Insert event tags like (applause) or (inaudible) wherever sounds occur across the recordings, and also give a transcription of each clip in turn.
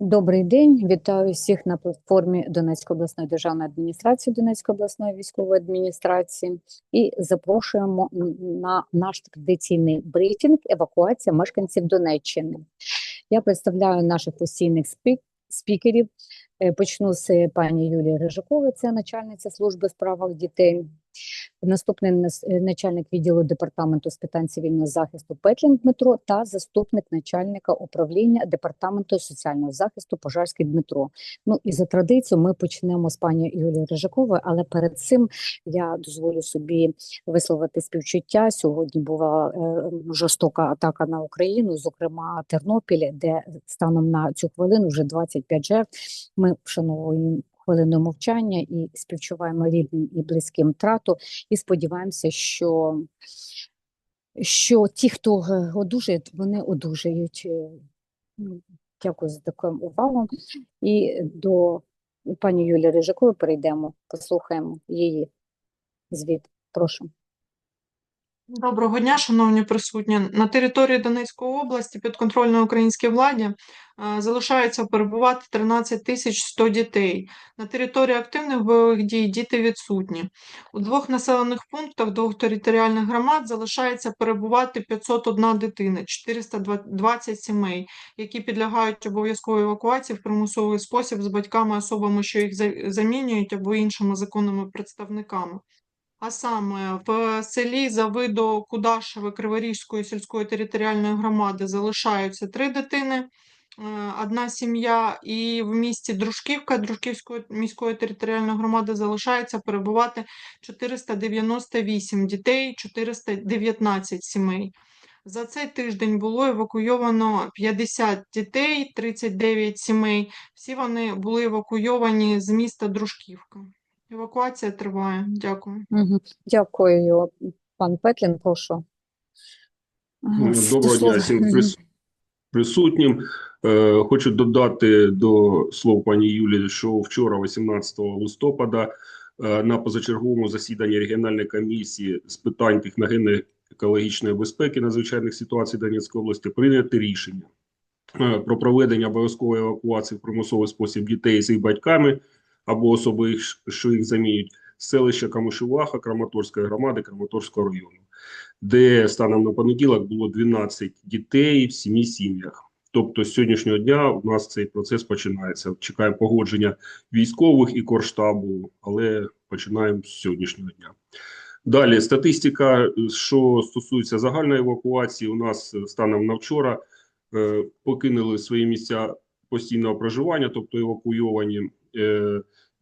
Добрий день, вітаю всіх на платформі Донецької обласної державної адміністрації, Донецької обласної військової адміністрації і запрошуємо на наш традиційний брифінг евакуація мешканців Донеччини. Я представляю наших постійних спік- спікерів. Е, Почну з пані Юлії Рижакової, це начальниця служби у справах дітей. Наступний е, начальник відділу департаменту з питань цивільного захисту Петлін Дмитро та заступник начальника управління департаменту соціального захисту Пожарський Дмитро. Ну і за традицією ми почнемо з пані Юлії Рижакової, але перед цим я дозволю собі висловити співчуття. Сьогодні була е, жорстока атака на Україну, зокрема Тернопіль, де станом на цю хвилину вже 25 жертв. Ми вшановуємо хвилиною мовчання і співчуваємо рідним і близьким втрату, і сподіваємося, що, що ті, хто е, одужає, вони одужають. Е, ну, Дякую за таку увагу. І до пані Юлії Рижакової перейдемо, послухаємо її звіт. Прошу. Доброго дня, шановні присутні. На території Донецької області підконтрольної українській владі е, залишається перебувати 13 тисяч 100 дітей. На території активних бойових дій діти відсутні. У двох населених пунктах двох територіальних громад залишається перебувати 501 дитина, 420 сімей, які підлягають обов'язковій евакуації в примусовий спосіб з батьками, особами, що їх за- замінюють, або іншими законними представниками. А саме в селі Завидо Кудашеве Криворізької сільської територіальної громади залишаються три дитини, е, одна сім'я, і в місті Дружківка Дружківської міської територіальної громади залишається перебувати 498 дітей, 419 сімей. За цей тиждень було евакуйовано 50 дітей, 39 сімей. Всі вони були евакуйовані з міста Дружківка. Евакуація триває. Дякую. Угу. Дякую, пан Петлін, прошу. Ну, Доброго дня всім присутнім. Е, Хочу додати до слов пані Юлії, що вчора, 18 листопада, е, на позачерговому засіданні регіональної комісії з питань техногенно-екологічної безпеки надзвичайних ситуацій Донецької області прийнято рішення е, про проведення обов'язкової евакуації в примусовий спосіб дітей з їх батьками або особи, що їх замінюють, з селища Камишуваха Краматорської громади Краматорського району де станом на понеділок було 12 дітей в сімі сім'ях. Тобто з сьогоднішнього дня у нас цей процес починається. Чекаємо погодження військових і корштабу, але починаємо з сьогоднішнього дня. Далі статистика, що стосується загальної евакуації, у нас станом на вчора е, покинули свої місця постійного проживання, тобто евакуйовані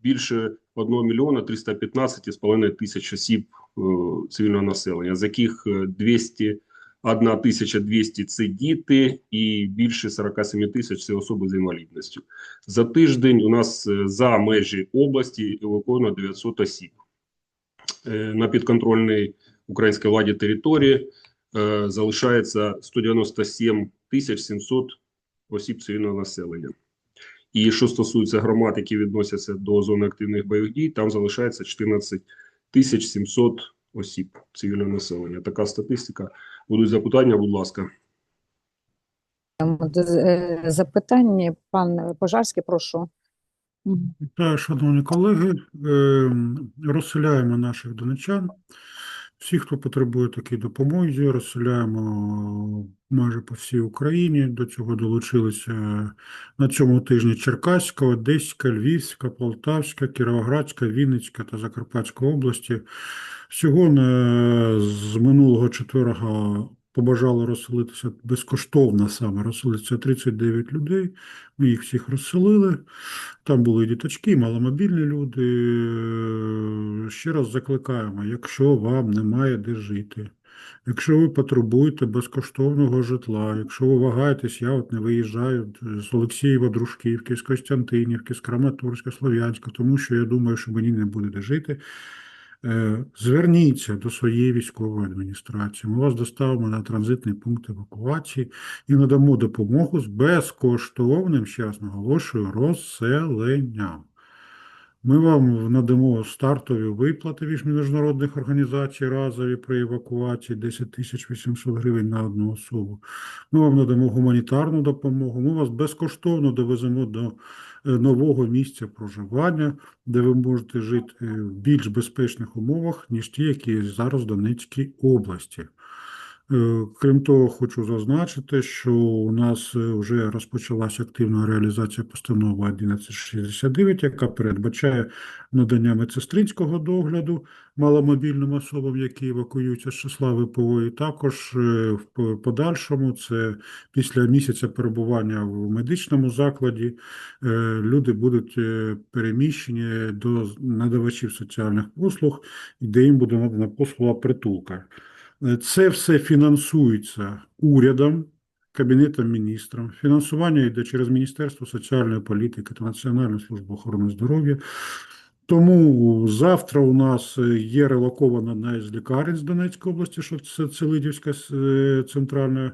більше 1 мільйона 315,5 тисяч осіб е, цивільного населення, з яких е, 201 тисяча 200 – це діти і більше 47 тисяч – це особи з інвалідністю. За тиждень у нас е, за межі області евакуовано 900 осіб. Е, На підконтрольній українській владі території е, залишається 197 тисяч 700 осіб цивільного населення. І що стосується громад, які відносяться до зони активних бойових дій, там залишається 14 тисяч 700 осіб цивільного населення. Така статистика. Будуть запитання, будь ласка. Е, запитання, пан Пожарський, прошу. Вітаю, шановні колеги. Ем, Розселяємо наших донечан. Всі, хто потребує такої допомоги, розселяємо майже по всій Україні. До цього долучилися на цьому тижні Черкаська, Одеська, Львівська, Полтавська, Кіровоградська, Вінницька та Закарпатська області. Всього на- з минулого четверга побажало розселитися безкоштовно саме розселитися 39 людей. Ми їх всіх розселили. Там були і діточки, і маломобільні люди. Е, Ще раз закликаємо, якщо вам немає де жити, якщо ви потребуєте безкоштовного житла, якщо ви вагаєтесь, я от не виїжджаю з Олексієва, Дружківки, з Костянтинівки, з Краматорська, Слов'янська, тому що я думаю, що мені не буде де жити. Е, Зверніться до своєї військової адміністрації. Ми вас доставимо на транзитний пункт евакуації і надамо допомогу з безкоштовним, ще раз наголошую, розселенням. Ми вам надамо стартові виплати від міжнародних організацій разові при евакуації 10 тисяч 800 гривень на одну особу. Ми вам надамо гуманітарну допомогу. Ми вас безкоштовно довеземо до е, нового місця проживання, де ви можете жити е, в більш безпечних умовах, ніж ті, які зараз в Донецькій області. Е, Крім того, хочу зазначити, що у нас е, вже розпочалася активна реалізація постанови 1169, яка передбачає надання медсестринського догляду маломобільним особам, які евакуюються з числа ВПО, і також е, в подальшому, це після місяця перебування в медичному закладі, люди будуть переміщені до надавачів соціальних послуг, де їм буде надана послуга притулка. Е, Це все фінансується урядом, Кабінетом міністрів. Фінансування йде через Міністерство соціальної політики та Національну службу охорони здоров'я. Тому завтра у нас е, є релокована одна із лікарень з Донецької області, що це Целидівська е, центральна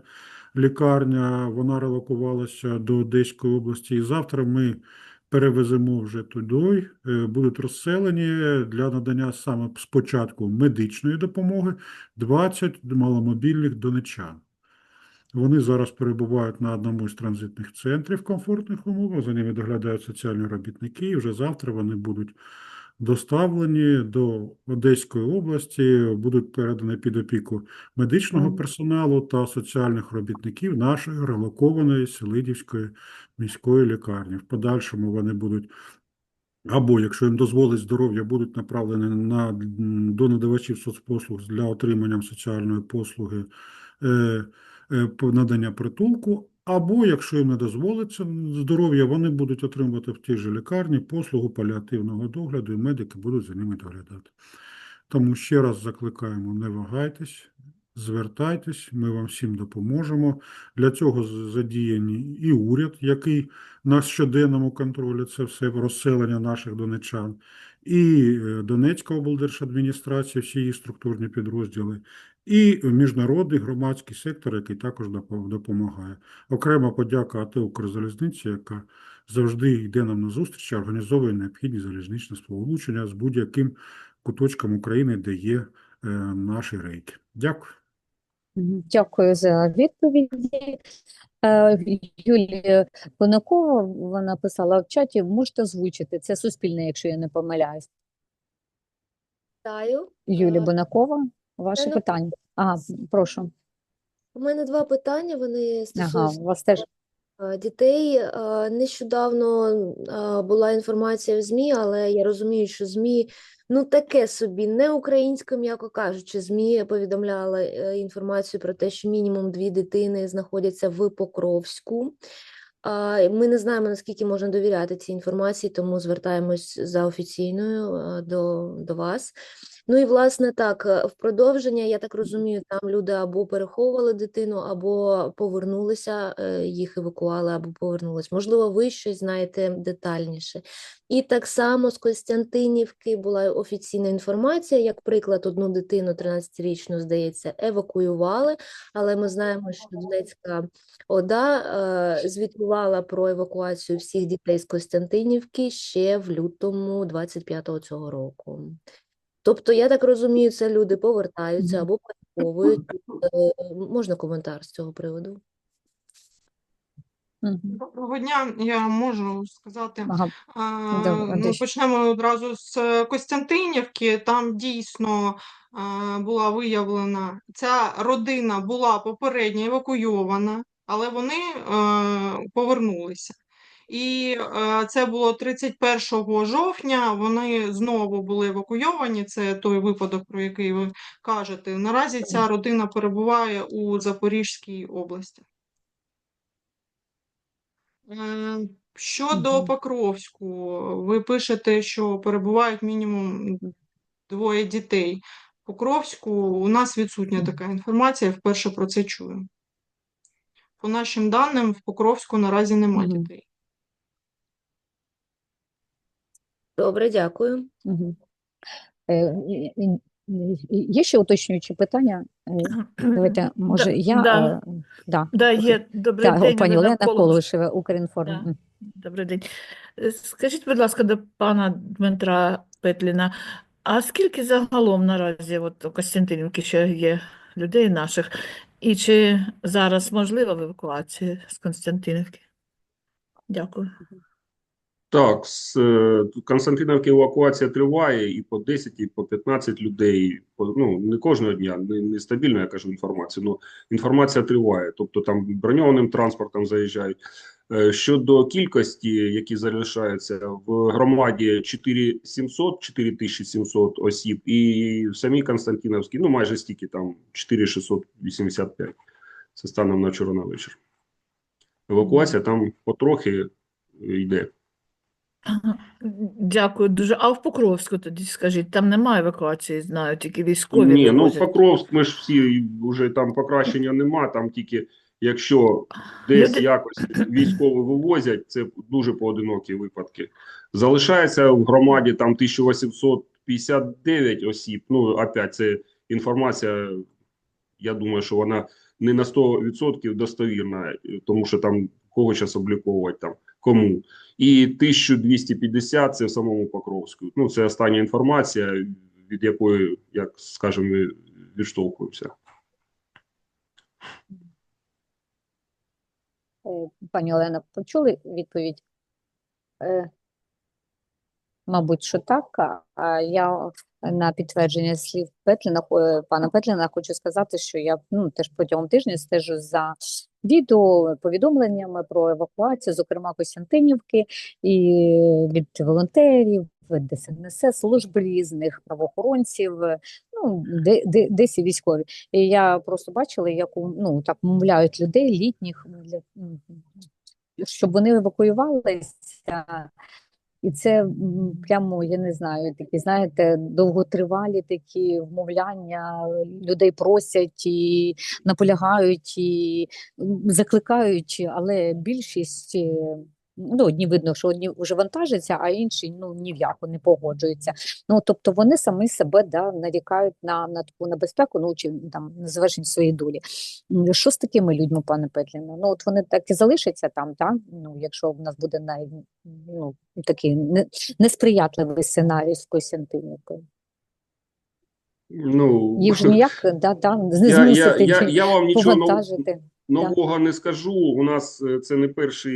лікарня. Вона релокувалася до Одеської області. І завтра ми перевеземо вже туди, е, будуть розселені для надання саме спочатку медичної допомоги 20 маломобільних донечан. Вони зараз перебувають на одному з транзитних центрів комфортних умовах, за ними доглядають соціальні робітники, і вже завтра вони будуть доставлені до Одеської області, будуть передані під опіку медичного персоналу та соціальних робітників нашої релокованої Селидівської міської лікарні. В подальшому вони будуть або, якщо їм дозволить здоров'я, будуть направлені на, до надавачів соцпослуг для отримання соціальної послуги е, е, надання притулку, або, якщо їм не дозволиться здоров'я, вони будуть отримувати в тій же лікарні послугу паліативного догляду, і медики будуть за ними доглядати. Тому ще раз закликаємо, не вагайтесь, звертайтесь, ми вам всім допоможемо. Для цього задіяні і уряд, який на щоденному контролі це все розселення наших донечан, і е, Донецька облдержадміністрація, всі її структурні підрозділи, і міжнародний громадський сектор, який також допомагає. Окрема подяка АТ «Укрзалізниці», яка завжди йде нам на зустріч, організовує необхідні залізничні сполучення з будь-яким куточком України, де є е, наші рейки. Дякую. Дякую за відповіді. Е, Юлія Конакова, вона писала в чаті, можете озвучити, це суспільне, якщо я не помиляюсь. Вітаю. Юлія Е, Бонакова, ваше Мене- питання. Ага, прошу. У мене два питання. Вони Ага, стосуються у вас теж. е, дітей. Е, Нещодавно е, була інформація в ЗМІ, але я розумію, що ЗМІ ну таке собі, не українською, м'яко кажучи. ЗМІ повідомляли е, інформацію про те, що мінімум дві дитини знаходяться в Покровську. Ми не знаємо, наскільки можна довіряти цій інформації, тому звертаємось за офіційною е, до, до вас. Ну і власне так, е, в продовження, я так розумію, там люди або переховували дитину, або повернулися, е, їх евакуали, або повернулись. Можливо, ви щось знаєте детальніше. І так само з Костянтинівки була офіційна інформація, як приклад, одну дитину 13-річну, здається, евакуювали, але ми знаємо, що Донецька ОДА е, звітувала про евакуацію всіх дітей з Костянтинівки ще в лютому 25-го цього року. Тобто, я так розумію, це люди повертаються або переховують. Е, Можна коментар з цього приводу? Доброго дня, я можу сказати. Ага, А, Ну, почнемо одразу з е, Костянтинівки. Там дійсно була виявлена, ця родина була попередньо евакуйована, але вони е, повернулися. І е, це було 31 жовтня. Вони знову були евакуйовані. Це той випадок, про який ви кажете. Наразі ця родина перебуває у Запорізькій області. Е, Щодо Покровську, ви пишете, що перебувають мінімум двоє дітей. В Покровську у нас відсутня така інформація, вперше про це чую. По нашим даним, в Покровську наразі нема дітей. Добре, дякую. Мгм. Е, Є ще уточнюючі питання? Е, Давайте, може, Да, я. да. е, да. Да, є. Добрий Так, день, пані Олена. Колишева, Укрінформ. Да. Добрий день. Е, Скажіть, будь ласка, до пана Дмитра Петліна, а скільки загалом наразі от у Костянтинівки ще є людей наших? І чи зараз можлива евакуація з Константинівки? Дякую. Так, з е, Константинівки евакуація триває і по 10, і по 15 людей. По, ну, не кожного дня, не, не стабільно, я кажу, інформація, але інформація триває. Тобто там броньованим транспортом заїжджають. Е, Щодо кількості, які залишаються в громаді 4700, 4700 осіб, і в самій Константинівській, ну майже стільки там 4685. Це станом на вчора на вечір. Евакуація там потрохи йде. Ага, Дякую дуже. А в Покровську тоді скажіть, там немає евакуації, знаю, тільки військові Ні, ну вивозять. Покровськ, ми ж всі вже там покращення нема. Там тільки якщо десь Люди- якось військові вивозять, це дуже поодинокі випадки. Залишається в громаді там 1859 осіб. Ну, опять, це інформація. Я думаю, що вона не на 100% достовірна, тому що там кого зараз обліковувати там кому. І 1250 це в самому Покровську. Ну, це остання інформація, від якої, як скажемо, ми відштовхуємося. Е, Пані Олена, почули відповідь? Е, Мабуть, що так. а- я на підтвердження слів Петліна, е, пана Петліна хочу сказати, що я ну, теж протягом тижня стежу за відео, повідомленнями про евакуацію, зокрема Костянтинівки, і від волонтерів, ДСНС, служб різних, правоохоронців, ну, де, де, десь і військові. І я просто бачила, як ну, так мовляють людей літніх, для, щоб вони евакуювалися. І це прямо, я не знаю, такі, знаєте, довготривалі такі вмовляння, людей просять і наполягають, і закликають, але більшість, е, ну, одні видно, що одні вже вантажаться, а інші ну, ні в яку не погоджуються. Ну, тобто вони самі себе да, нарікають на, на таку небезпеку, ну, чи там, на завершення своєї долі. Що з такими людьми, пане Петліно? Ну, от вони так і залишаться там, так? Ну, якщо в нас буде най, ну, такий не, несприятливий сценарій з Костянтинівкою. Ну, Їх ж ніяк да, да, не я, я, змусити я, я вам нічого повантажити. нового не скажу. У нас е, це не перше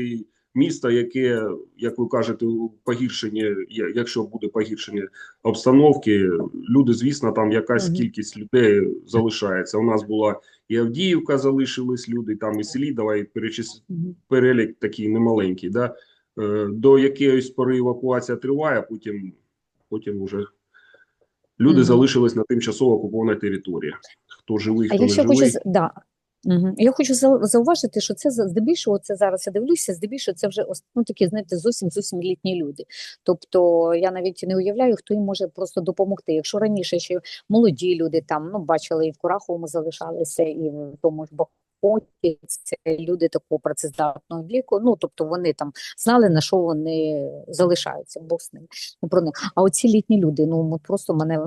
місто, яке, як ви кажете, погіршення, якщо буде погіршення обстановки, люди, звісно, там якась кількість людей залишається. У нас була і Авдіївка залишились люди, там і Селідова, і перечис... Перелік такий немаленький. Да? Е, До якоїсь пори евакуація триває, а потім, потім вже люди Мгм. залишились на тимчасово окупованій території. Хто живий, хто я не ще живий. хочу да. Угу. Я хочу зауважити, що це здебільшого, це зараз я дивлюся, здебільшого це вже ну, такі, знаєте, зовсім зовсім літні люди. Тобто я навіть не уявляю, хто їм може просто допомогти. Якщо раніше ще молоді люди там ну бачили і в Кураховому залишалися, і в тому ж Бахмуті, це люди такого працездатного віку. Ну тобто вони там знали на що вони залишаються. Бог з ним не про них. А оці літні люди, ну ми просто мене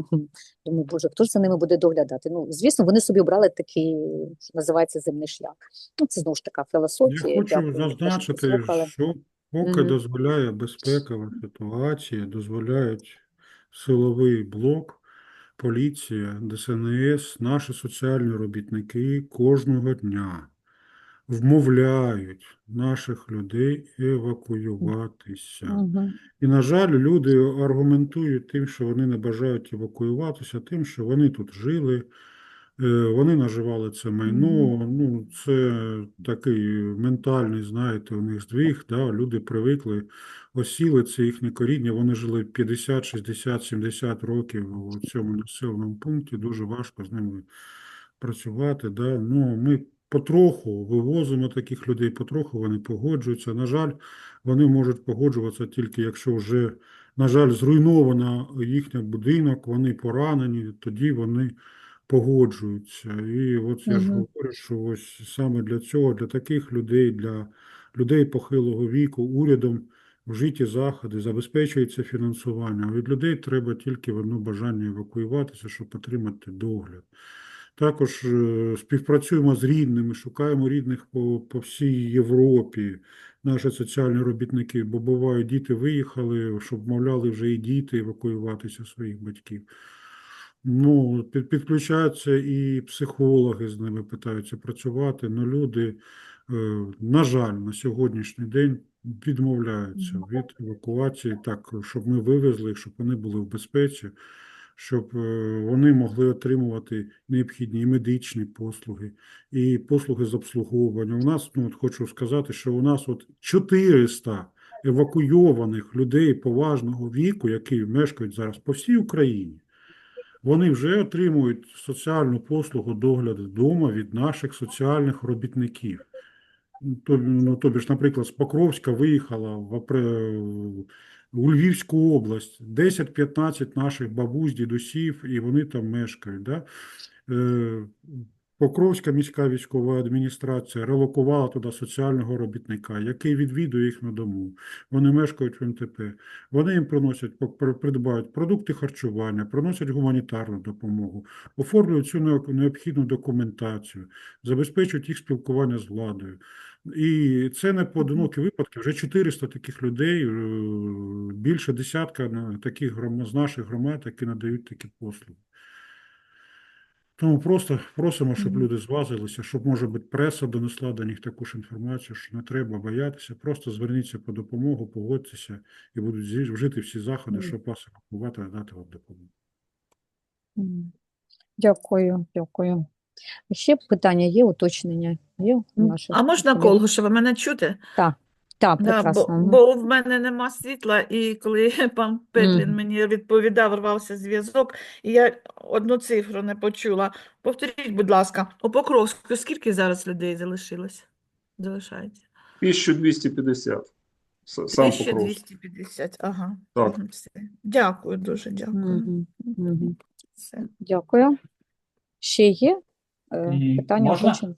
Думаю, боже, хто ж за ними буде доглядати? Ну, звісно, вони собі обрали такий, що називається земний шлях. Ну, це знову ж така філософія. Я хочу Дякую, зазначити, що поки Мгм. дозволяє безпекова ситуація, дозволяють силовий блок, поліція, ДСНС, наші соціальні робітники кожного дня вмовляють наших людей евакуюватися. Угу. І, на жаль, люди аргументують тим, що вони не бажають евакуюватися, тим, що вони тут жили, вони наживали це майно. Ну, це такий ментальний, знаєте, у них здвіг. Да? Люди привикли, осіли, це їхнє коріння. Вони жили 50, 60, 70 років у цьому населеному пункті. Дуже важко з ними працювати. Да? Ну, ми потроху вивозимо таких людей, потроху вони погоджуються. На жаль, вони можуть погоджуватися тільки якщо вже, на жаль, зруйновано їхній будинок, вони поранені, тоді вони погоджуються. І от я ж говорю, що ось саме для цього, для таких людей, для людей похилого віку, урядом вжиті заходи, забезпечується фінансування. А від людей треба тільки в одно бажання евакуюватися, щоб отримати догляд. Також е, співпрацюємо з рідними, шукаємо рідних по, по всій Європі, наші соціальні робітники, бо буває, діти виїхали, щоб мовляли вже і діти евакуюватися своїх батьків. Ну, під, підключаються і психологи з ними питаються працювати. Ну, люди, е, на жаль, на сьогоднішній день відмовляються від евакуації, так, щоб ми вивезли щоб вони були в безпеці, щоб е, вони могли отримувати необхідні і медичні послуги, і послуги з обслуговування. У нас, ну, от хочу сказати, що у нас от 400 евакуйованих людей поважного віку, які мешкають зараз по всій Україні. Вони вже отримують соціальну послугу догляду вдома від наших соціальних робітників. Ну, тобі ж, наприклад, з Покровська виїхала в, у Львівську область 10-15 наших бабусь, дідусів, і вони там мешкають. Да? Покровська міська військова адміністрація релокувала туди соціального робітника, який відвідує їх на дому. Вони мешкають в МТП. Вони їм приносять, придбають продукти харчування, приносять гуманітарну допомогу, оформлюють цю необхідну документацію, забезпечують їх спілкування з владою. І це не поодинокі випадки. Вже 400 таких людей, е, більше десятка таких з наших громад, які надають такі послуги. Тому просто просимо, щоб люди звазилися, щоб, може бути, преса донесла до них таку ж інформацію, що не треба боятися, просто зверніться по допомогу, погодьтеся і будуть вжити всі заходи, щоб вас евакувати і дати вам допомогу. Дякую, дякую. Ще питання є, уточнення є у наших А можна? Колгушева, мене чути? Так, так, Да, бо, прекрасно. бо в мене нема світла, і коли (laughs) пан Петлін Мгм. мені відповідав, рвався зв'язок, і я одну цифру не почула. Повторіть, будь ласка, у Покровську скільки зараз людей залишилось? Залишається? 1250. С- Сам Покровський. 1250, ага. Так. Мгм, все. Дякую, дуже дякую. Мгм, мгм. Все. Дякую. Ще є е, І питання, можна? уточнення?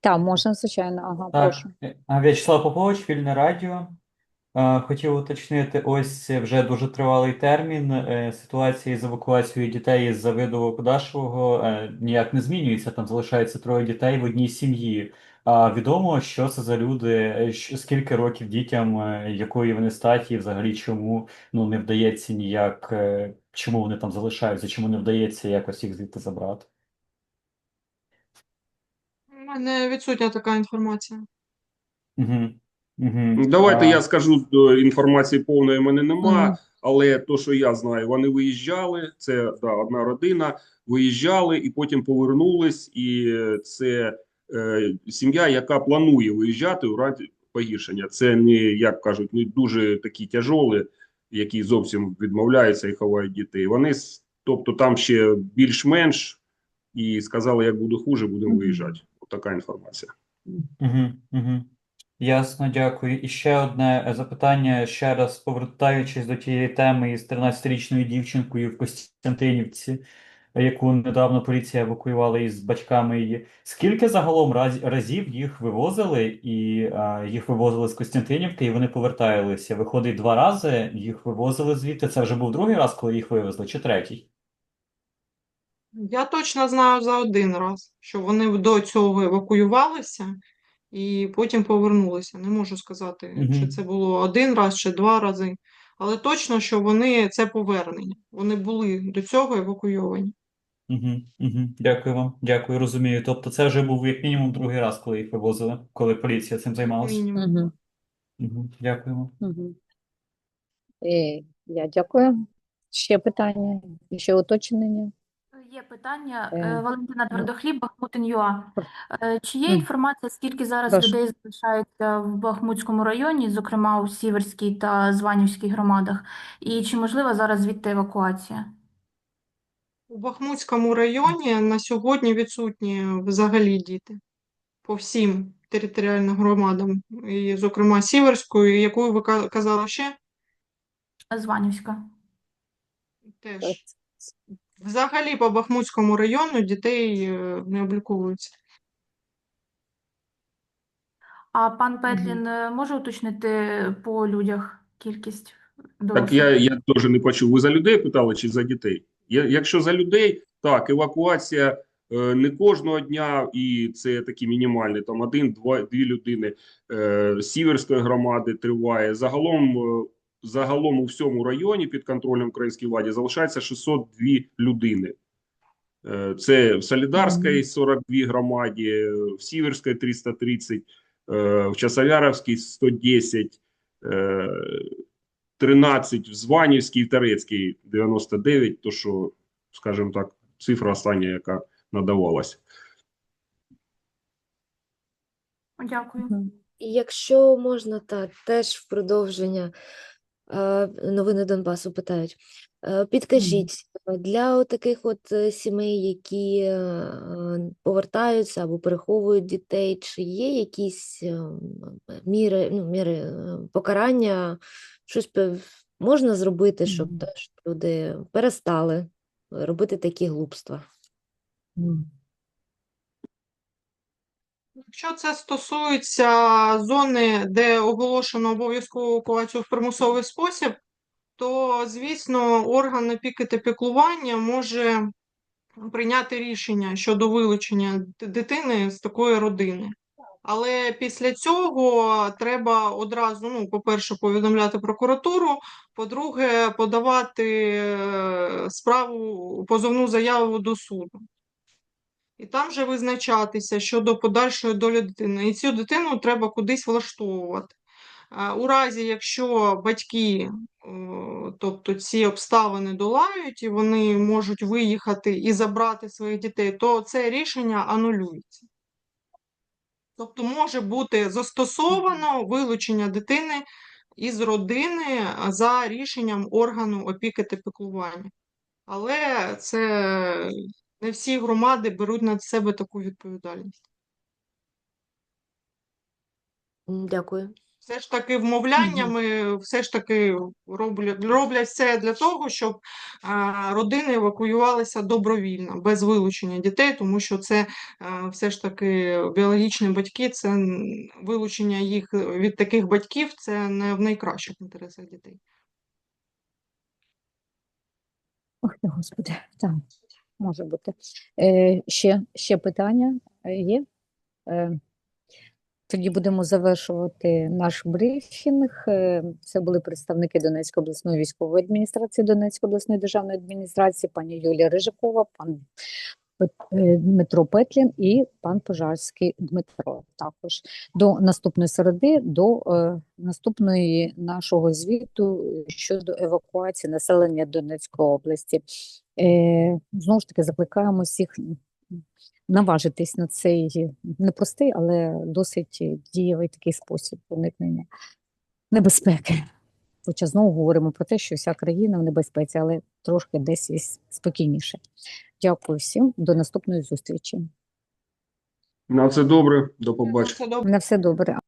Так, можна, звичайно. Ага, Так, прошу. е, а, В'ячеслав Попович, Вільне Радіо. Е, Хотів уточнити, ось вже дуже тривалий термін. е, Ситуація з евакуацією дітей з Завидового Кудашевого е, ніяк не змінюється. Там залишається троє дітей в одній сім'ї. А відомо, що це за люди, е, щ- скільки років дітям, е, якої вони статі, і взагалі чому ну не вдається ніяк, е, чому вони там залишаються, чому не вдається якось їх звідти забрати. Мене відсутня така інформація. Угу. Угу. Давайте я скажу, до інформації повної в мене нема, Мгм. але то, що я знаю, вони виїжджали, це да, одна родина, виїжджали і потім повернулись, і це е, сім'я, яка планує виїжджати у разі погіршення. Це не, як кажуть, не дуже такі тяжолі, які зовсім відмовляються і ховають дітей. Вони, тобто там ще більш-менш, і сказали, як буде хуже, будемо Мгм. виїжджати. Така інформація. Угу, угу. Ясно, дякую. І ще одне е, запитання, ще раз повертаючись до тієї теми із 13-річною дівчинкою в Костянтинівці, яку недавно поліція евакуювала із батьками її. Скільки загалом раз, разів їх вивозили, і а, їх вивозили з Костянтинівки, і вони поверталися? Виходить, два рази їх вивозили звідти. Це вже був другий раз, коли їх вивезли, чи третій? Я точно знаю за один раз, що вони до цього евакуювалися і потім повернулися. Не можу сказати, чи це було один раз, чи два рази. Але точно, що вони це повернення. Вони були до цього евакуйовані. Угу, угу. Дякую вам. Дякую, розумію. Тобто це вже був як мінімум другий раз, коли їх вивозили, коли поліція цим займалася. Угу. Дякую вам. мгм. Е, Я дякую. Ще питання, ще уточнення. Є питання. Е, Е, Валентина ну. Твердохліб, Бахмутин.ЮА. Е, Чи є інформація, скільки зараз Прошу. людей залишається в Бахмутському районі, зокрема у Сіверській та Званівській громадах? І чи можлива зараз звідти евакуація? У Бахмутському районі на сьогодні відсутні взагалі діти по всім територіальним громадам, і, зокрема, Сіверською, якою ви ка- казали ще? Званівська. Теж. Взагалі по Бахмутському району дітей е, не обліковуються. А пан Петлін е, може уточнити по людях? кількість Так дорослих? я, я теж не почув. Ви за людей питали чи за дітей? Я, якщо за людей, так, евакуація е, не кожного дня, і це такі мінімальні, там один, два, дві людини е, Сіверської громади триває. Загалом, е, загалом у всьому районі під контролем української влади залишається 602 людини. Е, Це в Солідарській 42 громаді, е, в Сіверській 330, е, в Часовяровській 110, е, 13 в Званівській, в Тарецькій 99, то що, скажімо так, цифра остання, яка надавалася. Дякую. Якщо можна, та теж в продовження е, новини Донбасу питають. Е, Підкажіть, е, для таких от е, сімей, які повертаються або переховують дітей, чи є якісь міри, ну, міри покарання, щось можна зробити, щоб теж люди перестали робити такі глупства? Якщо це стосується зони, де оголошено обов'язкову евакуацію в примусовий спосіб, то, звісно, орган опіки та піклування може прийняти рішення щодо вилучення дитини з такої родини. Але після цього треба одразу, ну, по-перше, повідомляти прокуратуру, по-друге, подавати е, справу, позовну заяву до суду. І там вже визначатися щодо подальшої долі дитини. І цю дитину треба кудись влаштовувати. У разі, якщо батьки, тобто ці обставини долають і вони можуть виїхати і забрати своїх дітей, то це рішення анулюється. Тобто може бути застосовано вилучення дитини із родини за рішенням органу опіки та піклування. Але це не всі громади беруть на себе таку відповідальність. Дякую. Все ж таки вмовляннями, все ж таки роблять, роблять все для того, щоб а, родини евакуювалися добровільно, без вилучення дітей, тому що це а, все ж таки біологічні батьки, це вилучення їх від таких батьків, це не в найкращих інтересах дітей. Ох Господи, так, може бути. Е, ще, ще питання е, є? Е, тоді будемо завершувати наш брифінг. Е, Це були представники Донецької обласної військової адміністрації, Донецької обласної державної адміністрації, пані Юлія Рижакова, пан е, Дмитро Петлін і пан Пожарський Дмитро. Також до наступної середи, до наступної нашого звіту щодо евакуації населення Донецької області. Е, знову ж таки, закликаємо всіх наважитись на цей непростий, але досить дієвий такий спосіб уникнення небезпеки. Хоча знову говоримо про те, що вся країна в небезпеці, але трошки десь спокійніше. Дякую всім, до наступної зустрічі. На це добре, до побачення. На все добре.